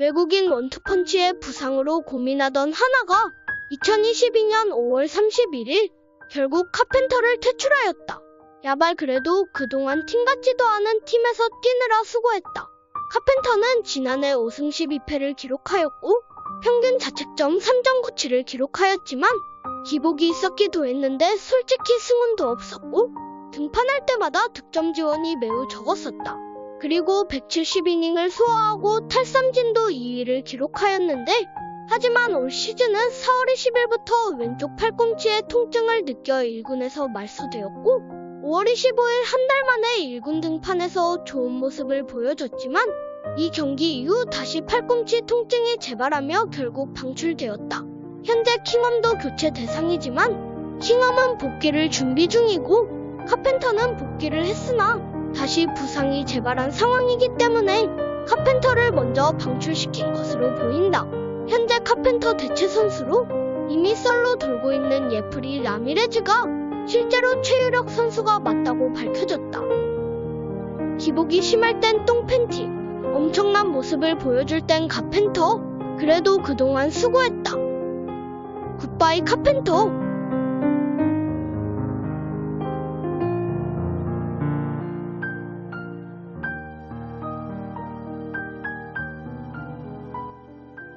외국인 원투펀치의 부상으로 고민하던 하나가 2022년 5월 31일 결국 카펜터를 퇴출하였다. 야발 그래도 그동안 팀 같지도 않은 팀에서 뛰느라 수고했다. 카펜터는 지난해 5승 12패를 기록하였고 평균 자책점 3.97을 기록하였지만 기복이 있었기도 했는데 솔직히 승운도 없었고 등판할 때마다 득점 지원이 매우 적었었다. 그리고 170이닝을 소화하고 탈삼진도 2위를 기록하였는데 하지만 올 시즌은 4월 20일부터 왼쪽 팔꿈치에 통증을 느껴 1군에서 말소되었고 5월 25일 한 달 만에 1군 등판에서 좋은 모습을 보여줬지만 이 경기 이후 다시 팔꿈치 통증이 재발하며 결국 방출되었다. 현재 킹엄도 교체 대상이지만 킹엄은 복귀를 준비 중이고 카펜터는 복귀를 했으나 다시 부상이 재발한 상황이기 때문에 카펜터를 먼저 방출시킨 것으로 보인다. 현재 카펜터 대체 선수로 이미 썰로 돌고 있는 예프리 라미레즈가 실제로 최유력 선수가 맞다고 밝혀졌다. 기복이 심할 땐 똥팬티, 엄청난 모습을 보여줄 땐 카펜터, 그래도 그동안 수고했다. 굿바이 카펜터.